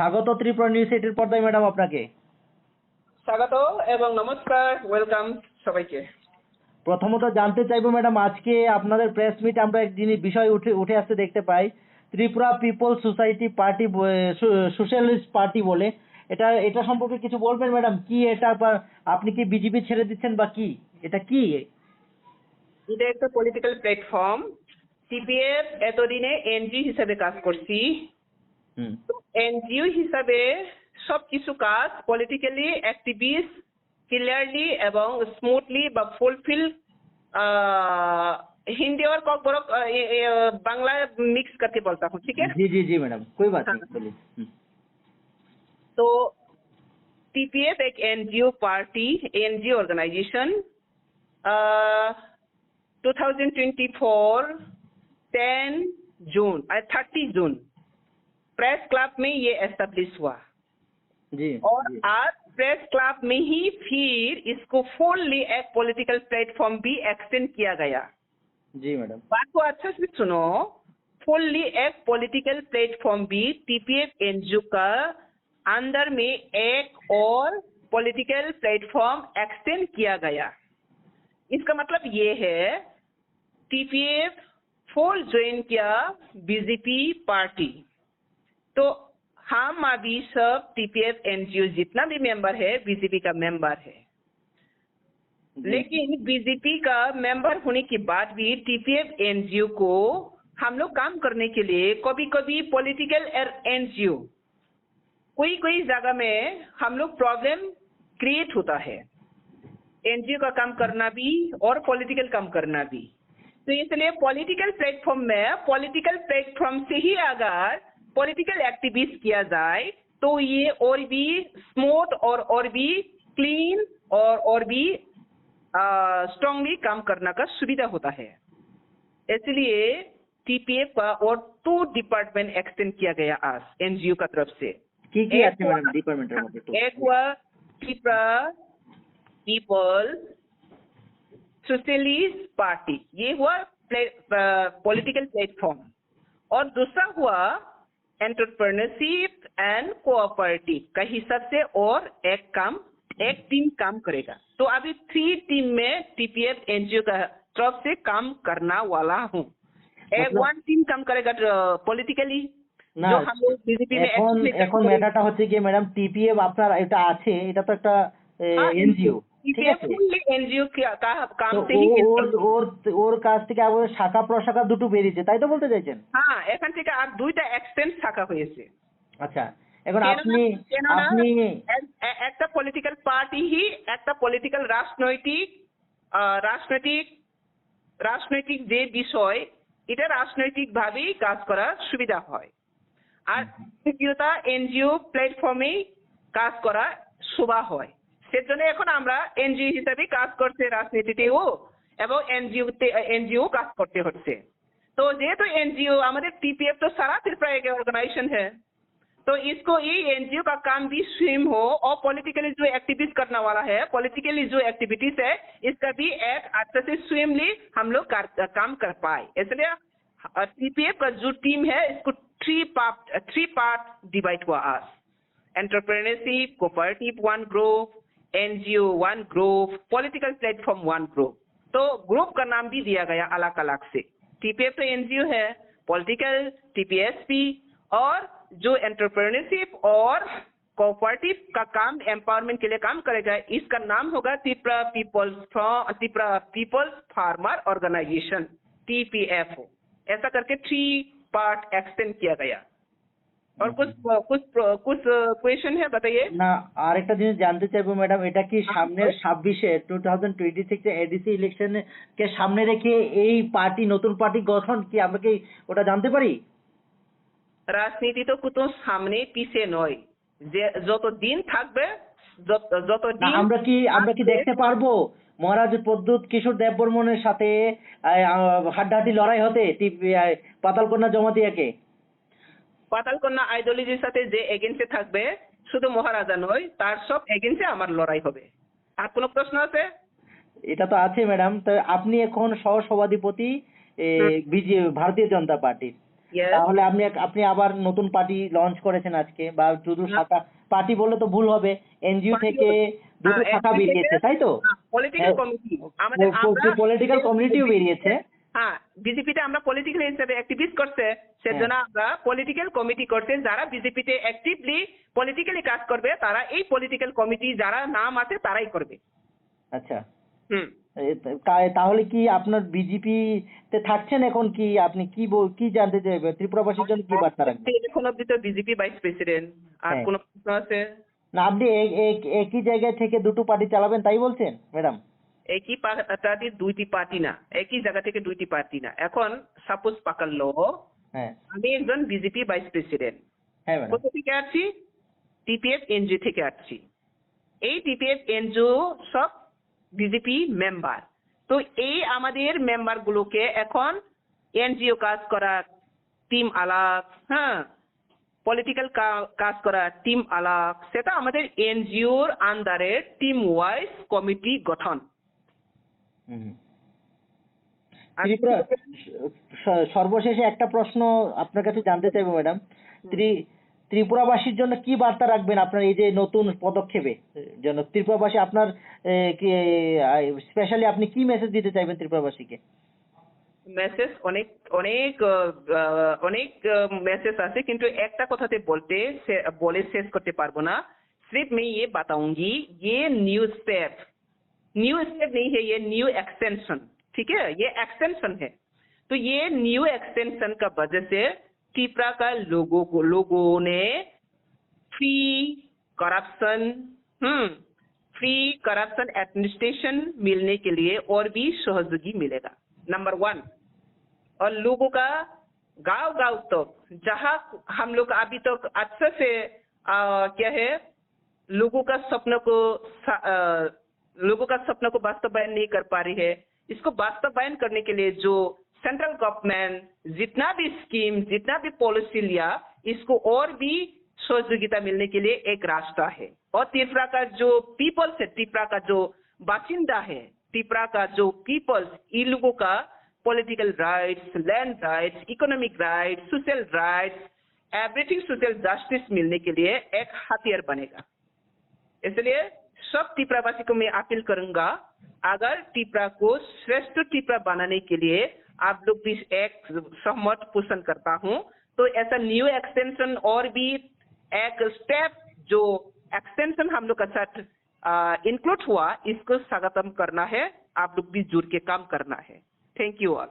স্বাগত ত্রিপুরা নিউজ এইটের পর্দায় ম্যাডাম আপনাকে। স্বাগত এবং নমস্কার ওয়েলকাম সবাইকে। প্রথমত জানতে চাইব ম্যাডাম আজকে আপনাদের প্রেস মিট আমরা এক জিনিস বিষয় উঠে উঠে আসতে দেখতে পাই। Tripura people society party socialist party বলে। এটা এটা সম্পর্কে কিছু বলবেন ম্যাডাম? কি এটা বা আপনি কি বিজেপি ছেড়ে দিচ্ছেন বা কি? এটা কি? এটা একটা পলিটিক্যাল প্ল্যাটফর্ম সিপিএফ এতদিনে এনজিও হিসেবে কাজ করছি। এনজিও হিসাবে সব কিছু কাজ পলিটিক্যালি অ্যাক্টিভিস্ট ক্লিয়ারলি এবং স্মুথলি বা ফুলফিল हिंदी और को बड़ो ये- ये बांग्ला मिक्स करके बोलता हूँ ठीक है जी जी जी मैडम कोई बात नहीं हाँ। बोलिए हम्म, तो टीपीएफ एक NGO party NGO organisation two thousand twenty four ten June thirty June press club में ये एस्टेब्लिश हुआ। जी और जी। आज प्रेस क्लब में ही फिर इसको फुल्ली एक पॉलिटिकल प्लेटफॉर्म भी एक्सटेंड किया गया। जी मैडम। बात को अच्छे से सुनो। फुल्ली एक पॉलिटिकल प्लेटफॉर्म भी टीपीएफ एनजीओ का अंदर में एक और पॉलिटिकल प्लेटफॉर्म एक्सटेंड किया गया। इसका मतलब ये है टीपीएफ फुल ज्वाइन किया बीजेपी पार्टी। तो हम अभी सब टीपीएफ एनजीओ जितना भी मेंबर है बीजेपी का मेंबर है। लेकिन बीजेपी का मेंबर होने के बाद भी टीपीएफ एनजीओ को हम लोग काम करने के लिए कभी कभी पॉलिटिकल एनजीओ कोई कोई जगह में हम लोग प्रॉब्लम क्रिएट होता है। एनजीओ का काम करना भी और पॉलिटिकल काम करना भी। तो इसलिए पॉलिटिकल प्लेटफॉर्म में पॉलिटिकल प्लेटफॉर्म से ही अगर पॉलिटिकल एक्टिविस्ट किया जाए तो ये और भी स्मूथ और और भी क्लीन और और भी स्ट्रांगली काम करने का सुविधा होता है। इसलिए टीपीएफ का और टू डिपार्टमेंट एक्सटेंड किया गया आज एनजीओ का तरफ़ से। एक हुआ पीपल सोशलिस्ट पार्टी ये हुआ पॉलिटिकल प्लेटफॉर्म और दूसरा हुआ एंटरप्रेन्योरशिप एंड कोऑपरेटिव का हिसाब से और एक काम एक टीम काम करेगा तो अभी थ्री टीम में टीपीएफ एनजीओ का तरफ से काम करना वाला हूँ एक मतलब- वन टीम काम करेगा पॉलिटिकली না जो हम लोग बीजेपी में এখন actually काम এখন करेंगे। ম্যাটারটা হচ্ছে কি ম্যাডাম টিপিএফ আপনার এটা আছে এটা তো একটা हाँ, শাখা প্রশাখা দুটো বেরিয়েছে তাই তো বলতে চাইছেন এখান থেকে আর দুইটা শাখা হয়েছে আচ্ছা এখন আপনি আপনি একটা পলিটিক্যাল পার্টি একটা পলিটিক্যাল রাজনৈতিক রাজনৈতিক রাজনৈতিক যে বিষয় এটা রাজনৈতিক ভাবেই কাজ করার সুবিধা হয়। আর তৃতীয়তা এনজিও প্ল্যাটফর্মে কাজ করা শোভা হয়। সেজন্য এখন আমরা এনজিও হিসাবে কাজ করছে রাজনীতিতেও এবং এনজিও এনজিও কাজ করতে হচ্ছে তো যেহেতু এনজিও আমাদের टीपीएफ तो सारा त्रिपुरा एक ऑर्गेनाइजेशन है तो इसको ये एनजीओ का काम भी स्विम हो और पॉलिटिकली जो एक्टिविटीज करने वाला है पॉलिटिकली जो एक्टिविटीज है इसका भी एक अच्छे से स्विमली हम लोग कर- काम कर पाए इसलिए टीपीएफ का जो टीम है इसको three part three part divide हुआ आज entrepreneurship cooperative one group NGO one group political platform one group तो ग्रुप का नाम भी दिया गया अलग अलग से। टीपीएफ तो एनजीओ है पॉलिटिकल टीपीएसपी और जो एंटरप्रेन्योरशिप और कोऑपरेटिव का काम एम्पावरमेंट के लिए काम करेगा इसका नाम होगा Tripura peoples Tripura peoples farmer organisation TPF ऐसा करके थ्री पार्ट एक्सटेंड किया गया। और कुछ कुछ कुछ क्वेश्चन है बताइए না আরেকটা জিনিস জানতে চাইবো ম্যাডাম এটা কি সামনের ছাব্বিশে two thousand twenty six ADC election কে সামনে রেখে এই পার্টি নতুন পার্টি গঠন কি আমরা কি ওটা জানতে পারি রাজনীতি তো কোথাও সামনে পিছে নয় যে যত দিন থাকবে যত- যত না দিন আমরা কি আমরা কি থাকবে, দেখতে পারবো মহারাজ প্রদ্যুৎ কিশোর দেববর্মনের সাথে আহ, আহ, হাড্ডাহাড্ডি লড়াই হতে টিপ- আহ, পাতালকন্যা জমাতিয়াকে পাতালকন্যা আইডিওলজির সাথে যে এগেন্সে থাকবে শুধু মহারাজা নয় তার সব এগেন্সে আমার লড়াই হবে। আর কোনো প্রশ্ন আছে? এটা তো আছে ম্যাডাম তো আপনি এখন সহ সভাধিপতি এ, হুম। বিজে ভারতীয় জনতা পার্টির তাহলে আপনি আপনি আবার নতুন পার্টি লঞ্চ করেছেন আজকে বা শুধু শাখা পার্টি বললে তো ভুল হবে। এনজিও থেকে হ্যাঁ, দুটো শাখা বেরিয়েছে তাই তো? পলিটিক্যাল কমিটি আমাদের পলিটিক্যাল কমিউনিটিও বেরিয়েছে। হ্যাঁ বিজেপিতে আমরা পলিটিক্যাল হিসেবে অ্যাক্টিভিস্ট করছে সেজন্য আমরা পলিটিক্যাল কমিটি করছে যারা বিজেপিতে অ্যাক্টিভলি পলিটিক্যালি কাজ করবে তারা এই পলিটিক্যাল কমিটি যারা নাম আছে তারাই করবে। আচ্ছা। হুম। তাহলে কি আপনার বিজেপি তে থাকছেন এখন কি? আপনি কি বল- কি জানতে চাইবেন ত্রিপুরাবাসীর জন্য কি বার্তা রাখবেন? এখন অব্দি তো বিজেপি ভাইস প্রেসিডেন্ট আর হ্যাঁ। কোন প্রশ্ন আছে? না আপনি এক- এক- একই জায়গায় থেকে দুটো পার্টি চালাবেন তাই বলছেন ম্যাডাম একই পার্টি দুইটি পার্টি না একই জায়গা থেকে দুইটি পার্টি না। এখন সাপোজ পাকাল্লো হ্যাঁ। আমি একজন বিজেপি ভাইস প্রেসিডেন্ট কোথা থেকে আসছি? টিপিএফ এনজিও থেকে আসছি। এই টিপিএফ এনজিও সব বিজেপি মেম্বার তো এই আমাদের মেম্বার গুলোকে এখন এনজিও কাজ করা টিম আলাপ হ্যাঁ পলিটিক্যাল কাজ করা টিম আলাপ সেটা আমাদের এনজিওর আন্ডারে টিম ওয়াইজ কমিটি গঠন। ত্রিপুরা স- সর্বশেষে একটা প্রশ্ন আপনার কাছে জানতে চাইবো ম্যাডাম ত্রি ত্রিপুরাবাসীর জন্য কি বার্তা রাখবেন আপনার এই যে নতুন পদক্ষেপে জন্য ত্রিপুরাবাসী আপনার স্পেশালি আপনি কি মেসেজ দিতে চাইবেন ত্রিপুরাবাসীকে মেসেজ অনেক অনেক আহ, আহ, অনেক মেসেজ আছে কিন্তু একটা কথাতে বলতে সে- বলে শেষ করতে পারবো না सिर्फ मैं ये बताऊंगी ये न्यू स्टेप न्यू स्टेप नहीं है ये न्यू एक्सटेंशन ठीक है? ये एक्सटेंशन है। तो ये न्यू एक्सटेंशन का वजह से त्रिपुरा का लोगों को लोगों ने free corruption hmm free corruption administration मिलने के लिए और भी सहयोगी मिलेगा। नंबर वन और लोगों का गाँव गाँव तक तो, जहाँ हम लोग अभी तक तो अच्छे से आ, क्या है लोगों का सपनों को आ, लोगों का सपना को वास्तवायन नहीं कर पा रही है। इसको वास्तवायन करने के लिए जो सेंट्रल गवर्नमेंट जितना भी स्कीम जितना भी पॉलिसी लिया, इसको और भी सहयोगिता मिलने के लिए एक रास्ता है। और त्रिपुरा का जो पीपल्स है त्रिपुरा का जो बासिंदा है त्रिपुरा का जो पीपल्स इन लोगों का political rights land rights economic rights social rights everything social justice मिलने के लिए एक हथियार बनेगा। इसलिए सब त्रिपुरावासी को मैं अपील करूँगा, अगर त्रिपुरा को श्रेष्ठ त्रिपुरा बनाने के लिए आप लोग भी एक सहमत पोषण करता हूँ तो ऐसा न्यू एक्सटेंशन और भी एक स्टेप जो एक्सटेंशन हम लोग का साथ इंक्लूड हुआ, इसको स्वागतम करना है, आप लोग भी जुड़ के काम करना है। Thank you all